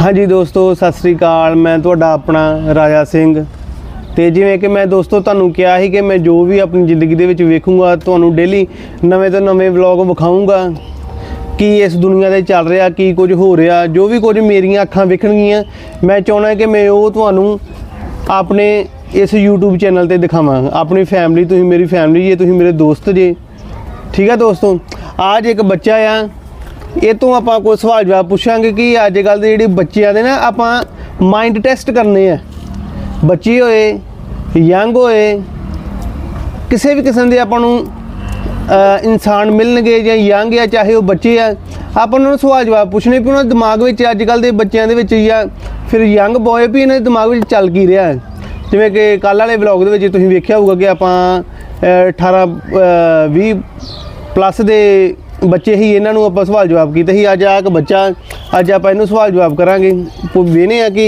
ਹਾਂਜੀ ਦੋਸਤੋ, ਸਤਿ ਸ੍ਰੀ ਅਕਾਲ। ਮੈਂ ਤੁਹਾਡਾ ਆਪਣਾ ਰਾਜਾ ਸਿੰਘ। ਤੇ ਜਿਵੇਂ ਕਿ ਮੈਂ ਦੋਸਤੋ ਤੁਹਾਨੂੰ ਕਿਹਾ ਸੀ ਕਿ ਮੈਂ ਜੋ ਵੀ ਆਪਣੀ ਜ਼ਿੰਦਗੀ ਦੇ ਵਿੱਚ ਵੇਖੂੰਗਾ, ਤੁਹਾਨੂੰ ਡੇਲੀ ਨਵੇਂ ਤੋਂ ਨਵੇਂ ਵਲੌਗ ਵਿਖਾਊਂਗਾ। ਕੀ ਇਸ ਦੁਨੀਆ ਤੇ ਚੱਲ ਰਿਹਾ, ਕੀ ਕੁਝ ਹੋ ਰਿਹਾ, ਜੋ ਵੀ ਕੁਝ ਮੇਰੀਆਂ ਅੱਖਾਂ ਵੇਖਣਗੀਆਂ, ਮੈਂ ਚਾਹੁੰਦਾ ਕਿ ਮੈਂ ਉਹ ਤੁਹਾਨੂੰ ਆਪਣੇ ਇਸ YouTube ਚੈਨਲ ਤੇ ਦਿਖਾਵਾਂ। ਆਪਣੀ ਫੈਮਿਲੀ ਤੁਸੀਂ ਮੇਰੀ ਫੈਮਿਲੀ ਜੇ, ਤੁਸੀਂ ਮੇਰੇ ਦੋਸਤ ਜੇ। ਠੀਕ ਹੈ ਦੋਸਤੋ? ਆਜ ਇੱਕ ਬੱਚਾ ਆ। ਇਹ ਤੋਂ ਆਪਾਂ ਕੋਈ ਸਵਾਲ ਜਵਾਬ ਪੁੱਛਾਂਗੇ ਕਿ ਅੱਜ ਕੱਲ ਦੇ ਜਿਹੜੇ ਬੱਚਿਆਂ ਦੇ ਨਾ ਆਪਾਂ ਮਾਈਂਡ ਟੈਸਟ ਕਰਨੇ ਆ ਬੱਚੇ ਹੋਏ ਯੰਗ ਹੋਏ ਕਿਸੇ ਵੀ ਕਿਸਮ ਦੇ ਆਪਾਂ ਨੂੰ ਇਨਸਾਨ ਮਿਲਣਗੇ ਜਾਂ ਯੰਗ ਆ ਚਾਹੇ ਉਹ ਬੱਚੇ ਆ ਆਪਾਂ ਉਹਨਾਂ ਨੂੰ ਸਵਾਲ ਜਵਾਬ ਪੁੱਛਣੇ ਵੀ ਉਹਨਾਂ ਦੇ ਦਿਮਾਗ ਵਿੱਚ ਅੱਜ ਕੱਲ ਦੇ ਬੱਚਿਆਂ ਦੇ ਵਿੱਚ ਜਾਂ ਫਿਰ ਯੰਗ ਬॉय ਵੀ ਇਹਨਾਂ ਦੇ ਦਿਮਾਗ ਵਿੱਚ ਚੱਲ ਕੀ ਰਿਹਾ ਹੈ। ਜਿਵੇਂ ਕਿ ਕੱਲ ਵਾਲੇ ਵਲੌਗ ਦੇ ਵਿੱਚ ਤੁਸੀਂ ਵੇਖਿਆ ਹੋਊਗਾ ਕਿ ਆਪਾਂ ਅ, 18 20 ਪਲੱਸ ਦੇ ਬੱਚੇ ਹੀ ਇਹਨਾਂ ਨੂੰ ਆਪਾਂ ਸਵਾਲ ਜਵਾਬ ਕੀਤੇ ਸੀ ਅੱਜ ਆ ਇੱਕ ਬੱਚਾ ਅੱਜ ਆਪਾਂ ਇਹਨੂੰ ਸਵਾਲ ਜਵਾਬ ਕਰਾਂਗੇ। ਵੇਨੇ ਆ ਕਿ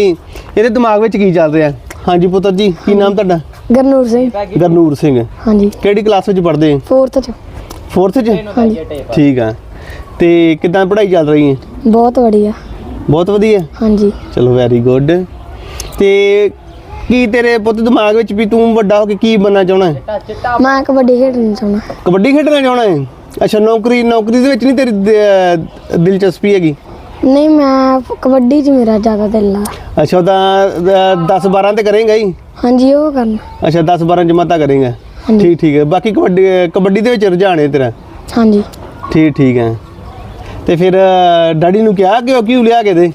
ਇਹਦੇ ਦਿਮਾਗ ਵਿੱਚ ਕੀ ਚੱਲ ਰਿਹਾ? ਹਾਂਜੀ ਪੁੱਤਰ ਜੀ ਕੀ ਨਾਮ ਤੁਹਾਡਾ? ਗਰਨੂਰ ਸਿੰਘ। ਗਰਨੂਰ ਸਿੰਘ। ਹਾਂਜੀ। ਕਿਹੜੀ ਕਲਾਸ ਵਿੱਚ ਪੜ੍ਹਦੇ ਹੋ? 4th ਚ। 4th ਚ? ਹਾਂਜੀ। ਠੀਕ ਆ। ਤੇ ਕਿਦਾਂ ਪੜ੍ਹਾਈ ਚੱਲ ਰਹੀ ਹੈ? ਬਹੁਤ ਵਧੀਆ। ਬਹੁਤ ਵਧੀਆ? ਹਾਂਜੀ। ਚਲੋ ਵੈਰੀ ਗੁੱਡ ਤੇ ਕੀ ਤੇਰੇ ਪੁੱਤ ਦਿਮਾਗ ਵਿੱਚ ਵੀ ਤੂੰ ਵੱਡਾ ਹੋ ਕੇ ਕੀ ਬਣਨਾ ਚਾਹਣਾ ਮੈਂ ਕਬੱਡੀ ਖੇਡਣੀ ਚਾਹੁੰਦਾ। ਕਬੱਡੀ ਖੇਡਣਾ ਚਾਹਣਾ ਹੈ? ਅੱਛਾ ਨੌਕਰੀ ਨੌਕਰੀ ਦੇ ਵਿੱਚ ਨਹੀਂ ਤੇਰੀ ਦ- ਦਿਲਚਸਪੀ ਹੈਗੀ? ਨਹੀਂ ਮੈਂ ਕਬੱਡੀ 'ਚ ਮੇਰਾ ਜ਼ਿਆਦਾ ਦਿਲ ਆ। ਅੱਛਾ ਉਹਦਾ 10 12 ਤੇ ਕਰੇਗਾ ਹੀ? ਹਾਂਜੀ ਉਹ ਕਰਨਾ ਅੱਛਾ 10 12 ਜਮਾਤਾ ਕਰੇਗਾ। ਹਾਂਜੀ। ਠੀਕ ਠੀਕ ਹੈ। ਬਾਕੀ ਕਬੱਡੀ ਕਬੱਡੀ ਦੇ ਵਿੱਚ ਰੁਝਾਨ ਹੈ ਤੇਰਾ? ਹਾਂਜੀ। ਠੀਕ ਠੀਕ ਹੈ। ਤੇ ਫਿਰ ਅ, ਡੈਡੀ ਨੂੰ ਕਿਹਾ ਕਿ ਉਹ ਕਿਉਂ ਲਿਆ ਕੇ ਦੇ?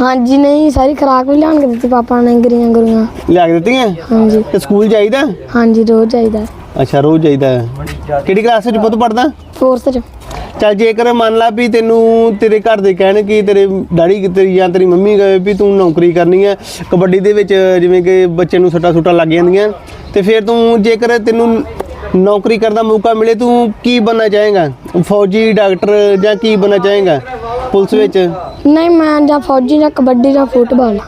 ਹਾਂਜੀ ਨਹੀਂ ਸਾਰੀ ਖਰਾਕ ਵੀ ਲਿਆਣ ਕੇ ਦਿੱਤੀ ਪਾਪਾ ਨੇ ਗਰੀਆਂ ਗੁਰੀਆਂ ਲਿਆ ਕੇ ਦਿੱਤੀਆਂ? ਹਾਂਜੀ। ਤੇ ਸਕੂਲ ਜਾਈਦਾ? ਹਾਂਜੀ ਰੋਜ਼ ਜਾਈਦਾ। ਅੱਛਾ ਰੋਜ਼ ਜਾਈਦਾ। ਕਿਹੜੀ ਕਲਾਸ ਵਿੱਚ ਪੁੱਤ ਪੜਦਾ 4th ਚ ਚੱਲ ਜੇਕਰ ਮੰਨ ਲਾ ਵੀ ਤੈਨੂੰ ਤੇਰੇ ਘਰ ਦੇ ਕਹਿਣ ਕਿ ਤੇਰੇ ਡੈਡੀ ਤੇਰੀ ਜਾਂ ਤੇਰੀ ਮੰਮੀ ਕਹੇ ਵੀ ਤੂੰ ਨੌਕਰੀ ਕਰਨੀ ਹੈ ਕਬੱਡੀ ਦੇ ਵਿੱਚ ਜਿਵੇਂ ਕਿ ਬੱਚੇ ਨੂੰ ਸੱਟਾ ਸੁੱਟਾਂ ਲੱਗ ਜਾਂਦੀਆਂ ਤੇ ਫਿਰ ਤੂੰ ਜੇਕਰ ਤੈਨੂੰ ਨੌਕਰੀ ਕਰਨ ਦਾ ਮੌਕਾ ਮਿਲੇ ਤੂੰ ਕੀ ਬਣਨਾ ਚਾਹੇਗਾ? ਫੌਜੀ ਡਾਕਟਰ ਜਾਂ ਕੀ ਬਣਨਾ ਚਾਹੇਗਾ ਪੁਲਿਸ ਵਿੱਚ? ਨਹੀਂ ਮੈਂ ਜਾਂ ਫੌਜੀ ਜਾਂ ਕਬੱਡੀ ਜਾਂ ਫੁੱਟਬਾਲ।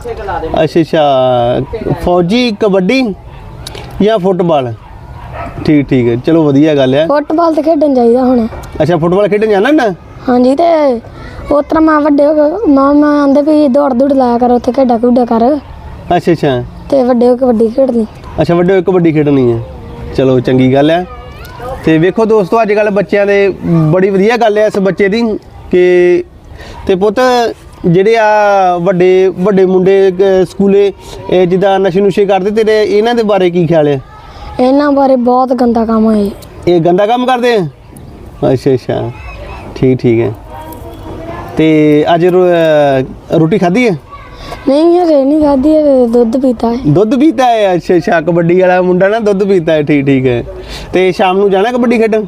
ਅੱਛਾ ਅੱਛਾ। ਫੌਜੀ ਕਬੱਡੀ ਜਾਂ ਫੁੱਟਬਾਲ? ਠੀਕ ਠੀਕ ਹੈ। ਚਲੋ ਵਧੀਆ ਗੱਲ ਹੈ। ਫੁੱਟਬਾਲ ਤੇ ਖੇਡਣ ਜਾਈਦਾ ਹੁਣ। ਅੱਛਾ ਫੁੱਟਬਾਲ ਖੇਡਣ ਜਾਣਾ ਨਾ ਹਾਂਜੀ ਤੇ ਉਸ ਤਰ੍ਹਾਂ ਮੈਂ ਵੱਡੇ ਹੋ ਕੇ ਮਾਂ ਮੈਂ ਆਂਦੇ ਵੀ ਦੌੜ ਦੌੜ ਲਾਇਆ ਕਰ ਉੱਥੇ ਖੇਡਾ ਖੁੱਡਾ ਕਰ। ਅੱਛਾ ਅੱਛਾ। ਤੇ ਵੱਡੇ ਹੋ ਕੇ ਕਬੱਡੀ ਖੇਡਦੀ ਅੱਛਾ ਵੱਡੇ ਹੋਏ ਕਬੱਡੀ ਖੇਡਣੀ ਹੈ। ਚਲੋ ਚੰਗੀ ਗੱਲ ਹੈ। ਤੇ ਵੇਖੋ ਦੋਸਤੋ ਅੱਜ ਕੱਲ ਬੱਚਿਆਂ ਦੇ ਬੜੀ ਵਧੀਆ ਗੱਲ ਹੈ ਇਸ ਬੱਚੇ ਦੀ ਕਿ ਤੇ ਪੁੱਤ ਜਿਹੜੇ ਆ ਵੱਡੇ ਵੱਡੇ ਮੁੰਡੇ ਸਕੂਲੇ ਜਿੱਦਾਂ ਨਸ਼ੇ ਨੁਸ਼ੇ ਕਰਦੇ ਤੇਰੇ ਇਹਨਾਂ ਦੇ ਬਾਰੇ ਕੀ ਖਿਆਲ ਹੈ? ਇਹਨਾਂ ਬਾਰੇ ਬਹੁਤ ਗੰਦਾ ਕੰਮ ਹੋਏ ਇਹ ਗੰਦਾ ਕੰਮ ਕਰਦੇ ਆ? ਅੱਛਾ ਅੱਛਾ। ਠੀਕ ਠੀਕ ਹੈ। ਤੇ ਅੱਜ ਰੋ- ਅਹ, ਰੋਟੀ ਖਾਧੀ ਹੈ? ਨਹੀਂ ਹਰੇ ਨਹੀਂ ਖਾਦੀ ਦੁੱਧ ਪੀਤਾ ਹੈ। ਦੁੱਧ ਪੀਤਾ ਹੈ? ਅੱਛਾ ਅੱਛਾ। ਕਬੱਡੀ ਵਾਲਾ ਮੁੰਡਾ ਨਾ ਦੁੱਧ ਪੀਤਾ ਹੈ। ਠੀਕ ਠੀਕ ਹੈ। ਤੇ ਸ਼ਾਮ ਨੂੰ ਜਾਣਾ ਕਬੱਡੀ ਖੇਡਣ?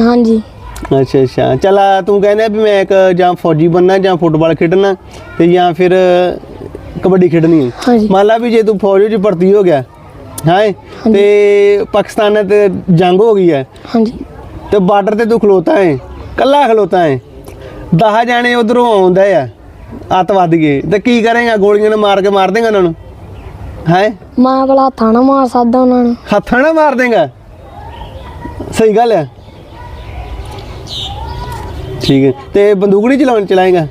ਹਾਂਜੀ। ਅੱਛਾ ਅੱਛਾ। ਚਲ ਆ ਤੂੰ ਕਹਿੰਦਾ ਵੀ ਮੈਂ ਇੱਕ ਜਾਂ ਫੌਜੀ ਬਣਨਾ ਜਾਂ ਫੁੱਟਬਾਲ ਖੇਡਣਾ ਤੇ ਜਾਂ ਫਿਰ ਕਬੱਡੀ ਖੇਡਣੀ ਹੈ। ਹਾਂਜੀ। ਮੰਨ ਲਾ ਵੀ ਜੇ ਤੂੰ ਫੌਜ ਵਿੱਚ ਭਰਤੀ ਹੋ ਗਿਆ ਹਾਂ? ਤੇ ਪਾਕਿਸਤਾਨ ਨਾਲ ਤੇ ਜੰਗ ਹੋ ਗਈ ਹੈ। ਹਾਂਜੀ। ਤੇ ਬਾਰਡਰ ਤੇ ਤੂੰ ਖਲੋਤਾ ਹੈ? ਕੱਲਾ ਖਲੋਤਾ ਹੈ? 10 ਜਾਣੇ ਉਧਰੋਂ ਆਉਂਦਾ ਆ ਅੱਤਵਾਦੀਏ ਤੇ ਕੀ ਕਰੇਗਾ? ਗੋਲੀਆਂ ਨਾਲ ਮਾਰ ਕੇ ਮਾਰ ਦੇਗਾ ਉਹਨਾਂ ਨੂੰ? ਹੈ? ਮਾਂ ਭਲਾ ਥਾਣਾ ਮਾਰ ਸਕਦਾ ਉਹਨਾਂ ਨੂੰ। ਹੱਥਾਂ ਨਾਲ ਮਾਰ ਦੇਗਾ? ਸਹੀ ਗੱਲ ਹੈ ਠੀਕ ਹੈ। ਤੇ ਬੰਦੂਕ ਨਹੀਂ ਚਲਾਉਣ ਚਲਾਏਗਾ?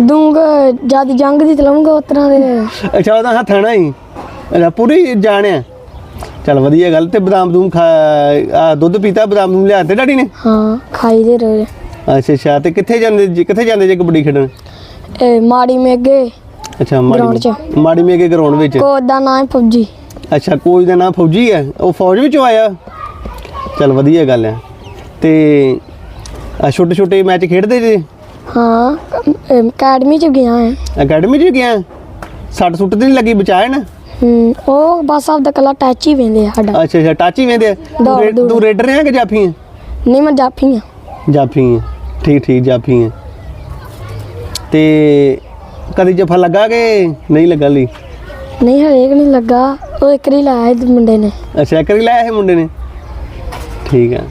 ਦੂੰਗ ਜਦ ਜੰਗ ਦੀ ਚਲਾਉਂਗਾ ਉਸ ਤਰ੍ਹਾਂ ਦੇ। ਅੱਛਾ ਉਹਦਾ ਹੱਥਾਂ ਨਾਲ ਹੀ। ਅੱਛਾ ਪੂਰੀ ਜਾਣਿਆ। ਚਲ ਵਧੀਆ ਗੱਲ ਤੇ ਬਦਾਮ ਦੂਮ ਖਾ ਆ, ਦੁੱਧ ਪੀਤਾ ਬਦਾਮ ਦੂਮ ਲਿਆਤੇ ਡੈਡੀ ਨੇ? ਹਾਂ ਖਾਈ ਦੇ ਰੋਜ਼ ਅੱਛਾ ਅੱਛਾ ਤੇ ਕਿੱਥੇ ਜਾਂਦੇ ਜੀ ਕਿੱਥੇ ਜਾਂਦੇ ਜੇ ਕਬੱਡੀ ਖੇਡਣ? ਇਹ ਮਾੜੀ ਮੇਗੇ। ਅੱਛਾ Ground ਮਾੜੀ 'ਚ। ਮਾੜੀ ਮੇਗੇ ਗਰਾਊਂਡ ਵਿੱਚ? ਕੋਚ ਦਾ ਨਾਮ ਫੌਜੀ। ਅੱਛਾ ਕੋਚ ਦਾ ਨਾਮ ਫੌਜੀ ਹੈ? ਉਹ ਫੌਜ ਵਿੱਚੋਂ ਆਇਆ? ਚਲ ਵਧੀਆ ਗੱਲ ਹੈ। ਤੇ ਆ ਛੋਟੇ ਛੋਟੇ ਮੈਚ ਖੇਡਦੇ ਜੇ? ਹਾਂ ਅਕੈਡਮੀ ਚ ਗਿਆ ਹੈ। ਅਕੈਡਮੀ 'ਚ ਗਿਆ? ਸੱਟ ਸੁੱਟ ਤੇ ਨਹੀਂ ਲੱਗੀ ਬਚਾਏ ਨਾ? ਹੂੰ ਉਹ ਬਸ ਆਪਦਾ ਕੱਲਾ ਟੱਚ ਹੀ ਵੇਂਦੇ ਆ ਸਾਡਾ। ਅੱਛਾ ਅੱਛਾ ਟਾਚੀ ਵੇਂਦੇ ਆ? ਤੂੰ ਦੌੜ, ਰੇ- ਦੌੜ। ਤੂੰ ਰੇਡਰ ਹੈ ਕਿ ਜਾਫੀ ਹੈ ਨਹੀਂ ਮੈਂ ਜਾਫੀ ਆ। ਜਾਫੀ ਹੈ ਠੀਕ ਠੀਕ ਜਾਫੀ ਹੈ ਤੇ ਕਦੀ ਜਫਾ ਲੱਗਾ ਕਿ ਨਹੀਂ ਲੱਗਾ ਲਈ? ਨਹੀਂ ਹਰੇਕ ਨਹੀਂ ਲੱਗਾ। ਉਹ ਇੱਕ ਰੀ ਲਾਇਆ ਸੀ ਮੁੰਡੇ ਨੇ। ਅੱਛਾ ਕਰੀ ਲਾਇਆ ਇਹ ਮੁੰਡੇ ਨੇ? ਠੀਕ ਹੈ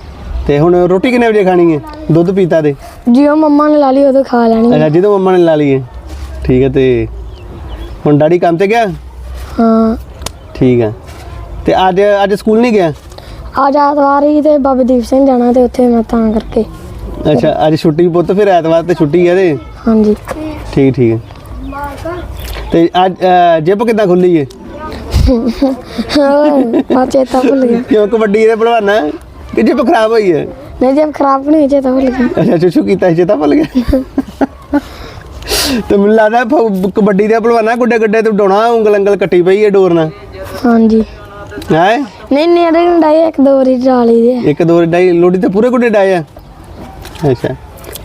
ਤੇ ਹੁਣ ਰੋਟੀ ਕਿੰਨੇ ਵਜੇ ਖਾਣੀ ਹੈ ਦੁੱਧ ਪੀਤਾ ਦੇ ਜਿਉ ਮੰਮਾ ਨੇ ਲਾ ਲਈ ਉਦੋਂ ਖਾ ਲੈਣੀ ਅੱਛਾ ਜਦੋਂ ਮੰਮਾ ਨੇ ਲਾ ਲਈ ਹੈ ਠੀਕ ਹੈ ਤੇ ਹੁਣ ਡੈਡੀ ਕੰਮ ਤੇ ਗਿਆ? ਹਾਂ। ਠੀਕ ਹੈ ਤੇ ਅੱਜ ਅੱਜ ਸਕੂਲ ਨਹੀਂ ਗਿਆ? ਅੱਜ ਐਤਵਾਰ ਹੀ ਤੇ ਬਾਬਾ ਦੀਪ ਸਿੰਘ ਜਾਣਾ ਤੇ ਉੱਥੇ ਮੈਂ ਤਾਂ ਕਰਕੇ। ਅੱਛਾ ਅੱਜ ਛੁੱਟੀ ਪੁੱਤ ਫਿਰ ਐਤਵਾਰ ਤੇ ਛੁੱਟੀ ਹੈ ਤੇ? ਹਾਂਜੀ। ਠੀਕ ਠੀਕ ਹੈ ਤੇ ਅੱਜ ਅਹ, ਜਿਪ ਕਿੱਦਾਂ ਖੁੱਲੀ ਏ? ਆ ਚੇਤਾ ਭੁੱਲ ਗਿਆ। ਕਿਉਂ ਕਬੱਡੀ ਦੇ ਭਲਵਾਨਾ? ਕਿ ਜਿਪ ਖਰਾਬ ਹੋਈ ਹੈ ਨਹੀਂ ਜੇ ਖਰਾਬ ਨਹੀਂ ਹੋਈ, ਚੇਤਾ ਭੁੱਲ ਗਿਆ। ਅੱਛਾ ਚੁੱਚੂ ਕੀਤਾ ਸੀ ਤਾਂ ਭੁੱਲ ਗਿਆ। ਤੇ ਮੈਨੂੰ ਲੱਗਦਾ ਫ- ਕਬੱਡੀ ਦੇ ਭਲਵਾਨਾ ਗੁੱਡੇ ਗੁੱਡੇ ਤੇ ਡੋਣਾ ਉਂਗਲ ਉਂਗਲ ਕੱਟੀ ਪਈ ਹੈ ਡੋਰ ਨਾਲ। ਹਾਂਜੀ। ਹੈ? ਨਹੀਂ ਨੇੜੇ ਡਾਈ ਇੱਕ ਦੋ ਵਾਰੀ ਡਾਲੀ ਦੇ। ਇੱਕ ਦੋ ਡਾਈ ਲੋੜੀ ਤੇ ਪੂਰੇ ਗੁੱਡੇ ਡਾਏ ਆ? ਅੱਛਾ।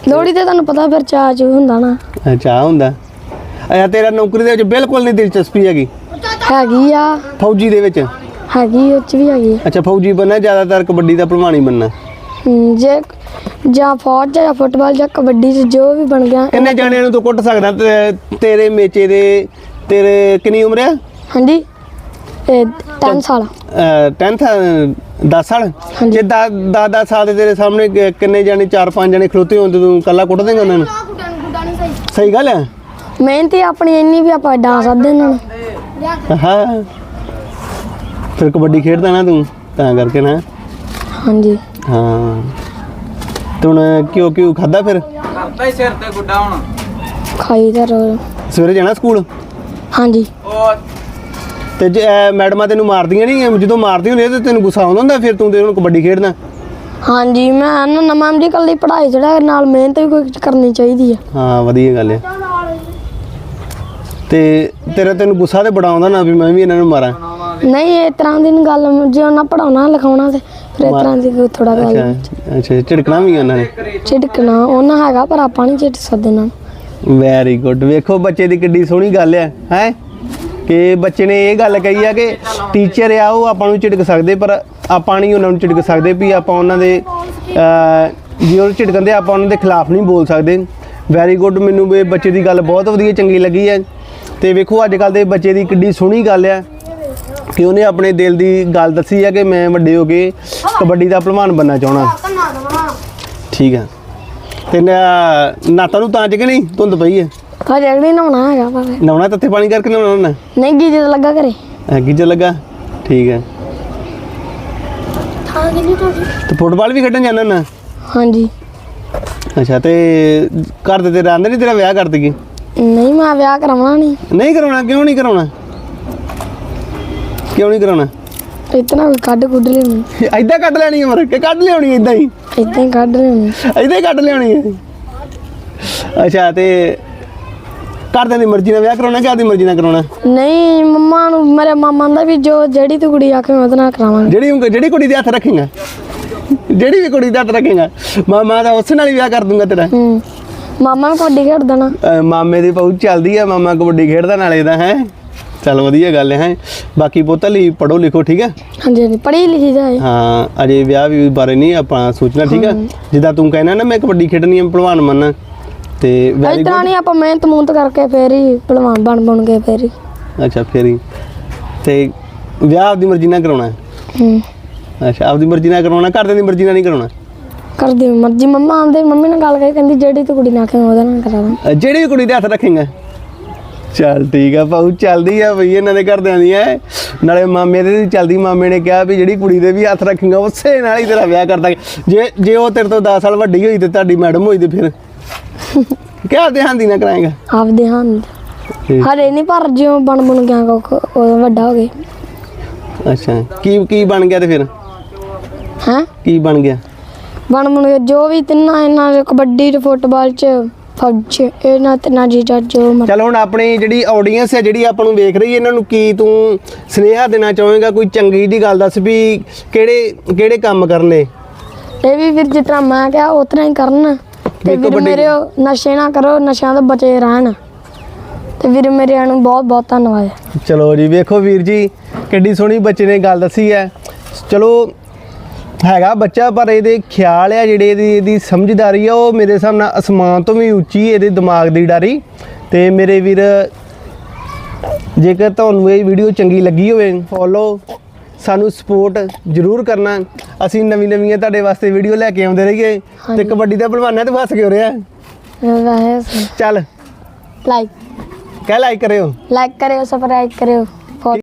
ਲੋੜੀ ਤੇ ਤੁਹਾਨੂੰ ਪਤਾ ਫਿਰ ਚਾਅ ਚੂ ਹੁੰਦਾ ਨਾ। ਅੱਛਾ ਆਹ ਹੁੰਦਾ। ਅੱਛਾ ਤੇਰਾ ਨੌਕਰੀ ਦੇ ਵਿੱਚ ਬਿਲਕੁਲ ਨਹੀਂ ਦਿਲਚਸਪੀ ਹੈਗੀ? ਹੈਗੀ ਆ। ਫੌਜੀ ਦੇ ਵਿੱਚ? ਹੈਗੀ ਉਹ ਚ ਵੀ ਹੈਗੀ ਆ। ਅੱਛਾ ਫੌਜੀ ਬੰਨਾ ਜ਼ਿਆਦਾਤਰ ਕਬੱਡੀ ਦਾ ਭਲਵਾਨ ਹੀ ਬੰਨਾ ਹਮ, ਜੇ ਜਾਂ ਫੌਜ ਜਾਂ ਫੁੱਟਬਾਲ ਜਾਂ ਕਬੱਡੀ ਚ ਜੋ ਵੀ ਬਣ ਗਿਆ ਕਿੰਨੇ ਜਾਣਿਆਂ ਨੂੰ ਤੂੰ ਕੁੱਟ ਸਕਦਾ ਤੇ- ਤੇਰੇ ਮੇਚੇ ਦੇ ਤੇਰੇ ਕਿੰਨੀ ਉਮਰ ਆ? ਹਾਂਜੀ। ਇਹ 10 ਸਾਲ। 10th 10 ਸਾਲ? ਹਾਂਜੀ। ਜੇ 10 10 ਸਾਲ ਦੇ ਤੇਰੇ ਸਾਹਮਣੇ ਕਿ- ਕਿੰਨੇ ਜਾਣੇ ਚਾਰ ਪੰਜ ਜਾਣੇ ਖਲੋਤੇ ਹੋਣ ਤੇ ਤੂੰ ਕੱਲਾ ਕੁੱਟ ਦੇਂਗਾ ਉਹਨਾਂ ਨੂੰ? ਸਹੀ। ਗੱਲ ਹੈ ਮਿਹਨਤ ਹੀ ਆਪਣੀ ਇੰਨੀ ਵੀ ਆਪਾਂ ਡਾ ਸਕਦੇ ਇਹਨਾਂ ਨੂੰ। ਹਾਂ। ਫਿਰ ਕਬੱਡੀ ਖੇਡਦਾ ਨਾ ਤੂੰ ਤਾਂ ਕਰਕੇ ਨਾ। ਹਾਂਜੀ। ਹਾਂ। ਤੇ ਹੁਣ ਕਿਉਂ ਕਿਉਂ ਖਾਦਾ ਫਿਰ? ਕਰਤਾ ਹੀ ਸਿਰ ਤੇ ਗੁੱਡਾ ਹੁਣ। ਖਾਈ ਦਾ ਰੋਜ਼ ਸਵੇਰੇ ਜਾਣਾ ਸਕੂਲ? ਹਾਂਜੀ। ਉਹ ਤੇ ਜੇ ਇਹ ਮੈਡਮਾਂ ਤੈਨੂੰ ਮਾਰਦੀਆਂ ਨਹੀਂ ਜਦੋਂ ਮਾਰਦੀਆਂ ਹੁੰਦੀਆਂ ਤੇ ਤੈਨੂੰ ਗੁੱਸਾ ਆਉਂਦਾ ਹੁੰਦਾ ਫਿਰ ਤੂੰ ਤੇ ਹੁਣ ਕਬੱਡੀ ਖੇਡਦਾ ਹਾਂਜੀ ਮੈਂ ਨਾ ਨਵਾਂ ਦੀ ਕੱਲੀ ਪੜ੍ਹਾਈ ਜਿਹੜਾ ਨਾਲ ਮਿਹਨਤ ਵੀ ਕੋਈ ਕਰਨੀ ਚਾਹੀਦੀ ਆ। ਹਾਂ ਵਧੀਆ ਗੱਲ ਹੈ ਤੇ ਤੇਰਾ ਤੈਨੂੰ ਗੁੱਸਾ ਤੇ ਬੜਾ ਆਉਂਦਾ ਨਾ ਵੀ ਮੈਂ ਵੀ ਇਹਨਾਂ ਨੂੰ ਮਾਰਾਂ। ਨਹੀਂ ਇਸ ਤਰ੍ਹਾਂ ਦੀ ਨੀ ਗੱਲ ਜੇ ਉਹਨਾਂ ਪੜਾਉਣਾ ਲਿਖਾਉਣਾ ਤੇ ਫਿਰ ਇਸ ਤਰ੍ਹਾਂ ਦੀ ਕੋਈ ਥੋੜਾ ਗੱਲ ਅੱਛਾ ਅੱਛਾ ਝਿੜਕਣਾ ਵੀ ਉਹਨਾਂ ਨੇ? ਝਿੜਕਣਾ ਉਹਨਾਂ ਹੈਗਾ ਪਰ ਆਪਾਂ ਨਹੀਂ ਝਿੜਕ ਸਕਦੇ ਨੂੰ। ਵੈਰੀ ਗੁੱਡ ਵੇਖੋ ਬੱਚੇ ਦੀ ਕਿੱਡੀ ਸੋਹਣੀ ਗੱਲ ਹੈ ਹੈ? ਕਿ ਬੱਚੇ ਨੇ ਇਹ ਗੱਲ ਕਹੀ ਆ ਕਿ ਟੀਚਰ ਆ ਉਹ ਆਪਾਂ ਨੂੰ ਝਿੜਕ ਸਕਦੇ ਪਰ ਆਪਾਂ ਨਹੀਂ ਉਹਨਾਂ ਨੂੰ ਝਿੜਕ ਸਕਦੇ ਵੀ ਆਪਾਂ ਉਹਨਾਂ ਦੇ ਜੇ ਉਹ ਝਿੜਕਣ ਦੇ ਆਪਾਂ ਉਹਨਾਂ ਦੇ ਖਿਲਾਫ ਨਹੀਂ ਬੋਲ ਸਕਦੇ। ਵੈਰੀ ਗੁੱਡ ਮੈਨੂੰ ਵੀ ਬੱਚੇ ਦੀ ਗੱਲ ਬਹੁਤ ਵਧੀਆ ਚੰਗੀ ਲੱਗੀ ਹੈ। ਤੇ ਵੇਖੋ ਅੱਜ ਕੱਲ ਦੇ ਬੱਚੇ ਦੀ ਕਿੱਡੀ ਸੋਹਣੀ ਗੱਲ ਹੈ। ਕਿ ਉਹਨੇ ਆਪਣੇ ਦਿਲ ਦੀ ਗੱਲ ਦੱਸੀ ਹੈ ਕਿ ਮੈਂ ਵੱਡੇ ਹੋ ਕੇ ਕਬੱਡੀ ਦਾ ਪਹਿਲਵਾਨ ਬਣਨਾ ਚਾਹਣਾ ਠੀਕ ਹੈ ਤੇ ਨਾ- ਨਾਤਾ ਨੂੰ ਤਾਂ ਕਿ ਨਹੀਂ? ਧੁੰਦ ਪਈ ਹੈ ਹਜੇ ਅਗਲੀ ਨਹਾਉਣਾ ਹੈਗਾ ਪਰ ਨਹਾਉਣਾ ਤੱਤੇ ਪਾਣੀ ਕਰਕੇ ਨਹਾਉਣਾ ਨਹੀਂ ਗੀਜੇ ਤਾਂ ਲੱਗਾ ਘਰੇ। ਐਗੀ ਚ ਲੱਗਾ? ਠੀਕ ਹੈ ਤੇ ਫੁੱਟਬਾਲ ਵੀ ਖੇਡਣ ਜਾਂਦਾ ਨਾ? ਹਾਂਜੀ। ਅੱਛਾ ਤੇ ਘਰ ਦੇ ਤੇ ਰਹਿੰਦੇ ਨਹੀਂ ਤੇਰਾ ਵਿਆਹ ਕਰ ਦਈਏ? ਨਹੀਂ ਮੈਂ ਵਿਆਹ ਕਰਾਉਣਾ ਨਹੀਂ ਨਹੀਂ ਕਰਾਉਣਾ ਕਿਉਂ ਨਹੀਂ ਕਰਾਉਣਾ? ਕਿਉਂ ਨਹੀਂ ਕਰਾਉਣਾ? ਇਤਨਾ ਕੱਢ ਕੁੱਢ ਲੈਣੀ। ਐਦਾਂ ਕੱਢ ਲੈਣੀ ਉਮਰ ਕਿ ਕੱਢ ਲਿਆਉਣੀ ਐਦਾਂ ਹੀ। ਇਦਾਂ ਹੀ ਕੱਢ ਲੈਣੀ। ਐਦਾਂ ਹੀ ਕੱਢ ਲਿਆਉਣੀ ਹੈ ਅੱਛਾ ਤੇ ਘਰਦਿਆਂ ਦੀ ਮਰਜ਼ੀ ਨਾਲ ਵਿਆਹ ਕਰਾਉਣਾ ਕਿ ਆਪਦੀ ਮਰਜ਼ੀ ਨਾਲ ਕਰਾਉਣਾ? ਨਹੀਂ ਮੰਮਾ ਨੂੰ ਮੇਰੇ ਮਾਮਾ ਦਾ ਵੀ ਜੋ ਜਿਹੜੀ ਤੂੰ ਕੁੜੀ ਆਖੇ ਉਹਦੇ ਨਾਲ ਕਰਾਵਾਂਗੇ। ਜਿਹੜੀ ਉਂਗ- ਜਿਹੜੀ ਕੁੜੀ ਦੇ ਹੱਥ ਰੱਖੇਗਾ ਜਿਹੜੀ ਵੀ ਕੁੜੀ ਦੇ ਹੱਥ ਰੱਖੇਗਾ ਮਾਮਾ ਦਾ ਉਸ ਨਾਲ ਹੀ ਵਿਆਹ ਕਰ ਦੂੰਗਾ ਤੇਰਾ। ਹੂੰ। ਮਾਮਾ ਵੀ ਕਬੱਡੀ ਖੇਡਦਾ ਨਾ ਅਹ ਮਾਮੇ ਦੀ ਪਹੁੰਚ ਚੱਲਦੀ ਆ ਮਾਮਾ ਕਬੱਡੀ ਖੇਡਦਾ ਨਾਲੇ ਦਾ ਹੈ? ਚੱਲ ਵਧੀਆ ਗੱਲ ਹੈ ਬਾਕੀ ਪੁੱਤ ਲਈ ਪੜੋ ਲਿਖੋ ਠੀਕ ਹੈ? ਹਾਂਜੀ ਹਾਂਜੀ ਪੜ੍ਹੀ ਲਿਖੀ ਜਾਏ ਹਾਂ। ਅਜੇ ਵਿਆਹ ਵੀ ਬਾਰੇ ਨਹੀਂ ਆਪਾਂ ਸੋਚਣਾ ਠੀਕ ਹੈ? ਜਿੱਦਾਂ ਤੂੰ ਕਹਿਣਾ ਨਾ ਮੈਂ ਕਬੱਡੀ ਖੇਡਣੀ ਹੈ ਭਲਵਾਨ ਮੰਨਣਾ ਤੇ ਵੈਰੀ ਤਰ੍ਹਾਂ ਨਹੀਂ ਆਪਾਂ ਮਿਹਨਤ ਮੂਹਨਤ ਕਰਕੇ ਫੇਰ ਹੀ ਭਲਵਾਨ ਬਣ ਬਣ ਕੇ ਫੇਰ ਹੀ। ਅੱਛਾ ਫੇਰ ਹੀ। ਤੇ ਵਿਆਹ ਆਪਦੀ ਮਰਜ਼ੀ ਨਾਲ ਕਰਾਉਣਾ ਹੈ। ਹੂੰ। ਅੱਛਾ ਆਪਦੀ ਮਰਜ਼ੀ ਨਾਲ ਕਰਾਉਣਾ ਘਰਦਿਆਂ ਦੀ ਮਰਜ਼ੀ ਨਾਲ ਨਹੀਂ ਕਰਾਉਣਾ? ਕਰਦੀ ਮਰਜ਼ੀ ਮੰਮਾ ਆਂਦੇ ਮੰਮੀ ਨਾਲ ਗੱਲ ਕਰੀ ਕਹਿੰਦੀ ਜਿਹੜੀ ਤੂੰ ਕੁੜੀ ਨਾਲ ਆਖੇ ਉਹਦੇ ਨਾਲ ਕਰਾ ਦਾਂ ਅਹ ਜਿਹੜੀ ਵੀ ਕੁੜੀ ਦੇ ਹੱਥ ਰੱਖੇਗਾ। ਚੱਲ ਠੀਕ ਆ ਪਾਉ ਚੱਲਦੀ ਆ ਬਈ ਇਹਨਾਂ ਦੇ ਘਰਦਿਆਂ ਦੀ ਐ। ਨਾਲੇ ਮਾਮੇ ਦੇ ਚੱਲਦੀ ਮਾਮੇ ਨੇ ਕਿਹਾ ਵੀ ਜਿਹੜੀ ਕੁੜੀ ਦੇ ਵੀ ਹੱਥ ਰੱਖੇਗਾ ਉਸੇ ਨਾਲ ਹੀ ਤੇਰਾ ਵਿਆਹ ਕਰ ਦਾਂਗੇ ਜੇ ਜੇ ਉਹ ਤੇਰੇ ਤੋਂ 10 ਸਾਲ ਵੱਡੀ ਹੋਈ ਤੇ ਤੁਹਾਡੀ ਮੈਡਮ ਹੋਈ ਤੇ ਫਿਰ? ਕਿਆ ਧਿਆਨ ਦੀ ਨਾ ਕਰਾਏਗਾ? ਆਪਦੇ ਹਨ। ਹਰੇ ਨਹੀਂ ਪਰ ਜਿਉਂ ਬਣ ਬਣ ਗਿਆ ਕੋ ਉਹ ਵੱਡਾ ਹੋ ਗਿਆ। ਅੱਛਾ ਕੀ ਕੀ ਬਣ ਗਿਆ ਤੇ ਫਿਰ? ਹੈ? ਕੀ ਬਣ ਗਿਆ? ਬਣ ਬਣ ਗਿਆ ਜੋ ਵੀ ਤਿੰਨਾਂ ਇਹਨਾਂ ਦੇ ਕਬੱਡੀ ਤੇ ਫੁੱਟਬਾਲ ਚ ਫੌਜ ਇਹਨਾਂ ਤਿੰਨਾਂ ਚੀਜ਼ਾਂ ਜੋ ਮਰ- ਚਲ ਹੁਣ ਆਪਣੀ ਜਿਹੜੀ ਆਡੀਅנס ਹੈ ਜਿਹੜੀ ਆਪਾਂ ਨੂੰ ਵੇਖ ਰਹੀ ਹੈ ਇਹਨਾਂ ਨੂੰ ਕੀ ਤੂੰ ਸਨੇਹਾ ਦੇਣਾ ਚਾਹੇਗਾ? ਕੋਈ ਚੰਗੀ ਦੀ ਗੱਲ ਦੱਸ ਵੀ ਕਿਹੜੇ ਕਿਹੜੇ ਕੰਮ ਕਰਨੇ? ਇਹ ਵੀ ਫਿਰ ਜਿਸ ਤਰ੍ਹਾਂ ਮੈਂ ਕਿਹਾ ਤਰ੍ਹਾਂ ਹੀ ਕਰਨ। ਤੇ ਵੀਰ ਕਬੱਡੀ- ਮੇਰੇ ਨਸ਼ੇ ਨਾ ਕਰੋ ਨਸ਼ਿਆਂ ਤੋਂ ਬਚੇ ਰਹਿਣ। ਤੇ ਵੀਰ ਮੇਰੇ ਨੂੰ ਬਹੁਤ ਬਹੁਤ ਧੰਨਵਾਦ। ਚਲੋ ਜੀ ਵੇਖੋ ਵੀਰ ਜੀ ਕਿੱਡੀ ਸੋਹਣੀ ਬੱਚੇ ਨੇ ਗੱਲ ਦੱਸੀ ਹੈ। ਚਲੋ ਹੈਗਾ ਬੱਚਾ ਪਰ ਇਹਦੇ ਖਿਆਲ ਆ ਜਿਹੜੇ ਇਹਦੀ ਇਹਦੀ ਸਮਝਦਾਰੀ ਆ ਉਹ ਮੇਰੇ ਹਿਸਾਬ ਨਾਲ ਅਸਮਾਨ ਤੋਂ ਵੀ ਉੱਚੀ ਇਹਦੇ ਦਿਮਾਗ ਦੀ ਡਾਰੀ। ਤੇ ਮੇਰੇ ਵੀਰ ਜੇਕਰ ਤੁਹਾਨੂੰ ਇਹ ਵੀਡੀਓ ਚੰਗੀ ਲੱਗੀ ਹੋਵੇ ਫੋਲੋ ਸਾਨੂੰ ਸਪੋਰਟ ਜ਼ਰੂਰ ਕਰਨਾ। ਅਸੀਂ ਨਵੀਂ ਨਵੀਆਂ ਤੁਹਾਡੇ ਵਾਸਤੇ ਵੀਡੀਓ ਲੈ ਕੇ ਆਉਂਦੇ ਰਹੀਏ। ਤੇ। ਕਬੱਡੀ ਦਾ ਭਲਵਾਨਾਂ ਤੇ ਫਸ ਕੇ ਹੋ ਰਿਹਾ ਚੱਲ। ਲਾਈਕ ਕਹਿ ਲਾਈਕ ਕਰਿਓ। ਲਾਈਕ ਕਰਿਓ ਸਬਸਕ੍ਰਾਈਬ ਕਰਿਓ।